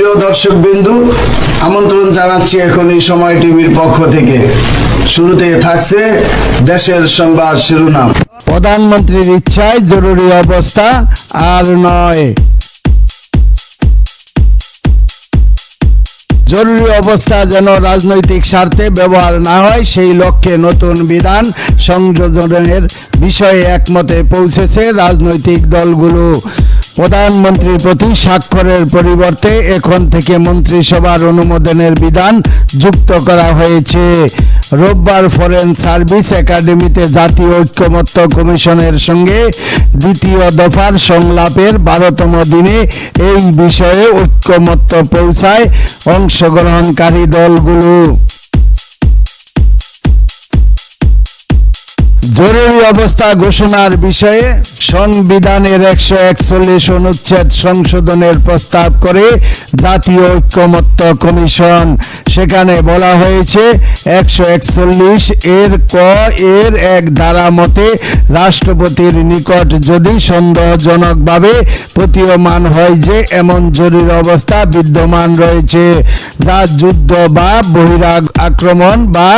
প্রিয় দর্শক বিন্দু আমন্ত্রণ জানাচ্ছি এখন এই সময় টিভির পক্ষ থেকে। শুরুতে থাকছে দেশের সংবাদ শিরোনাম। প্রধানমন্ত্রীর ইচ্ছায় জরুরি অবস্থা আর নয়। জরুরি অবস্থা যেন রাজনৈতিক স্বার্থে ব্যবহার না হয়, সেই লক্ষ্যে নতুন বিধান সংযোজনের বিষয়ে একমতে পৌঁছেছে রাজনৈতিক দলগুলো। প্রধানমন্ত্রীর প্রতি স্বাক্ষরের পরিবর্তে এখন থেকে মন্ত্রিসভার অনুমোদনের বিধান যুক্ত করা হয়েছে। রোববার ফরেন সার্ভিস একাডেমিতে জাতীয় ঐক্যমত্য কমিশনের সঙ্গে দ্বিতীয় দফার সংলাপের বারোতম দিনে এই বিষয়ে ঐক্যমত্য পৌঁছায় অংশগ্রহণকারী দলগুলো। জরুরি অবস্থা ঘোষণার বিষয়ে সংবিধানের একশো একচল্লিশ অনুচ্ছেদ সংশোধনের প্রস্তাব করে জাতীয় ঐক্যমত্য কমিশন। সেখানে বলা হয়েছে, একশো একচল্লিশ এর ক, এর এক ধারা মতে রাষ্ট্রপতির নিকট যদি সন্দেহজনকভাবে প্রতীয়মান হয় যে এমন জরুরি অবস্থা বিদ্যমান রয়েছে, যা যুদ্ধ বা বহিরাগ আক্রমণ বা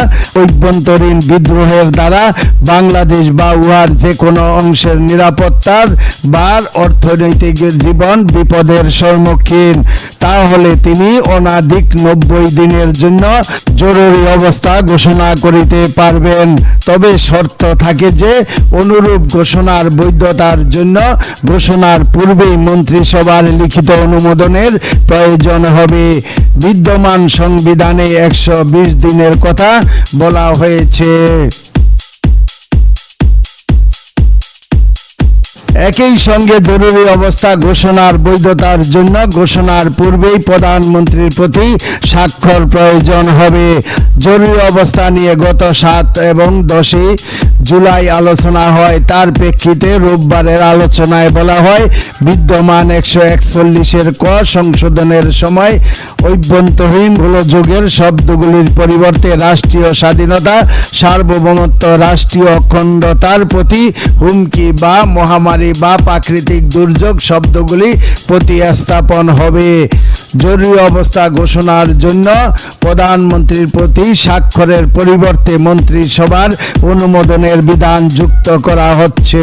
অভ্যন্তরীণ বিদ্রোহের দ্বারা বাংলাদেশ বা উহার যে কোনো অংশের নিরাপত্তার বা অর্থনৈতিক জীবন বিপদের সম্মুখীন। তাহলে তিনি অনাধিক নব্বই দিনের জন্য জরুরি অবস্থা ঘোষণা করিতে পারবেন। তবে শর্ত থাকে যে, অনুরূপ ঘোষণার বৈধতার জন্য ঘোষণার পূর্বেই মন্ত্রিসভার লিখিত অনুমোদনের প্রয়োজন হবে। বিদ্যমান সংবিধানে একশো বিশ দিনের কথা বলা হয়েছে। একই সঙ্গে জরুরি অবস্থা ঘোষণার বৈধতার জন্য ঘোষণার পূর্বেই প্রধানমন্ত্রীর প্রতি স্বাক্ষর প্রয়োজন হবে। জরুরি অবস্থা নিয়ে গত সাত এবং দশই জুলাই আলোচনা হয়, তার প্রেক্ষিতে রোববারের আলোচনায় বলা হয়, বিদ্যমান একশো একচল্লিশের ক সংশোধনের সময় অভ্যন্তরীণ গোলযোগের শব্দগুলির পরিবর্তে রাষ্ট্রীয় স্বাধীনতা, সার্বভৌমত্ব, রাষ্ট্রীয় অখণ্ডতার প্রতি হুমকি বা মহামারী বা প্রাকৃতিক দুর্যোগ শব্দগুলি প্রতিস্থাপন হবে। জরুরি অবস্থা ঘোষণার জন্য প্রধানমন্ত্রীর প্রতি স্বাক্ষরের পরিবর্তে মন্ত্রিসভার অনুমোদনের বিধান যুক্ত করা হচ্ছে।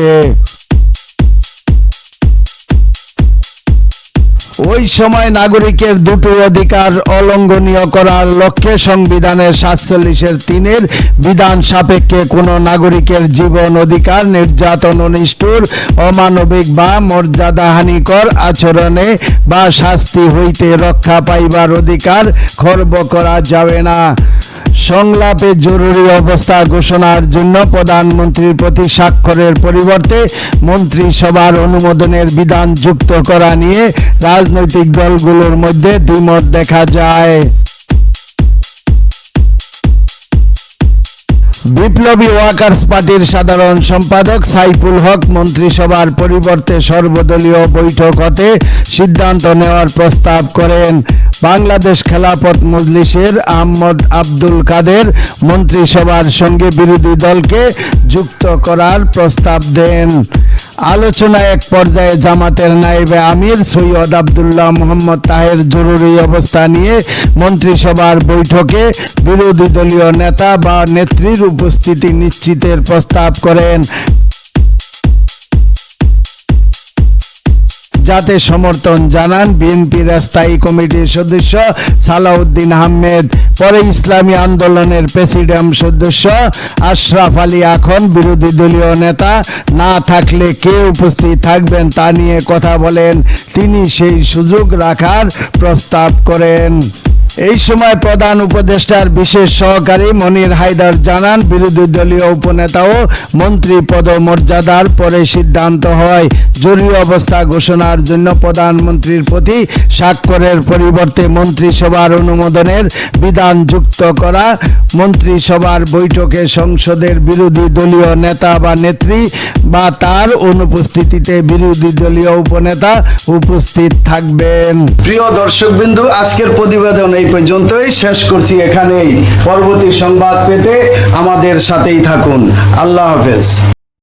ওই সময় নাগরিকের দুটো অধিকার অলঙ্ঘনীয় করার লক্ষ্যে সংবিধানের সাতচল্লিশের তিনের বিধান সাপেক্ষে কোনো নাগরিকের জীবন অধিকার, নির্যাতন অনিষ্ঠুর, অমানবিক বা মর্যাদাহানিকর আচরণে বা শাস্তি হইতে রক্ষা পাইবার অধিকার খর্ব করা যাবে না। সংলাপে জরুরি অবস্থা ঘোষণার জন্য প্রধানমন্ত্রীর প্রতি স্বাক্ষরের পরিবর্তে মন্ত্রিসভার অনুমোদনের বিধান যুক্ত করা নিয়ে রাজনৈতিক দলগুলোর মধ্যে দ্বিমত দেখা যায়। বিপ্লবী ওয়ার্কার্স পার্টির সাধারণ সম্পাদক সাইফুল হক মন্ত্রিসভার পরিবর্তে সর্বদলীয় বৈঠক হতে সিদ্ধান্ত নেওয়ার প্রস্তাব করেন। বাংলাদেশ খেলাপথ মজলিসের আহমদ আব্দুল কাদের মন্ত্রিসভার সঙ্গে বিরোধী দলকে যুক্ত করার প্রস্তাব দেন। আলোচনা এক পর্যায়ে জামাতের নাইবে আমির সৈয়দ আবদুল্লাহ মোহাম্মদ তাহের জরুরি অবস্থা নিয়ে মন্ত্রিসভার বৈঠকে বিরোধী দলীয় নেতা বা নেত্রীর উপস্থিতি নিশ্চিতের প্রস্তাব করেন। যাতে সমর্থন জানান বিএনপির স্থায়ী কমিটির সদস্য সালাউদ্দিন আহমেদ। পরে ইসলামী আন্দোলনের প্রেসিডেন্ট সদস্য আশরাফ আলী এখন বিরোধী দলীয় নেতা। না থাকলে কে উপস্থিত থাকবেন তা নিয়ে কথা বলেন। তিনি সেই সুযোগ রাখার প্রস্তাব করেন। এই সময় প্রধান উপদেষ্টার বিশেষ সহকারী মনির হায়দার জানান, বিরোধী দলীয় উপনেতা ও মন্ত্রী পদমর্যাদার পরে সিদ্ধান্ত হয় জরুরি অবস্থা ঘোষণার জন্য প্রধানমন্ত্রীর প্রতি স্বাক্ষরের পরিবর্তে মন্ত্রিসভার অনুমোদনের বিধান যুক্ত করা, মন্ত্রিসভার বৈঠকে সংসদের বিরোধী দলীয় নেতা বা নেত্রী বা তার অনুপস্থিতিতে বিরোধী দলীয় উপনেতা উপস্থিত থাকবেন। প্রিয় দর্শক বিন্দু আজকের প্রতিবেদন এই পর্যন্তই শেষ করছি এখানেই। পরবর্তী সংবাদ পেতে আমাদের সাথেই থাকুন। আল্লাহ হাফেজ।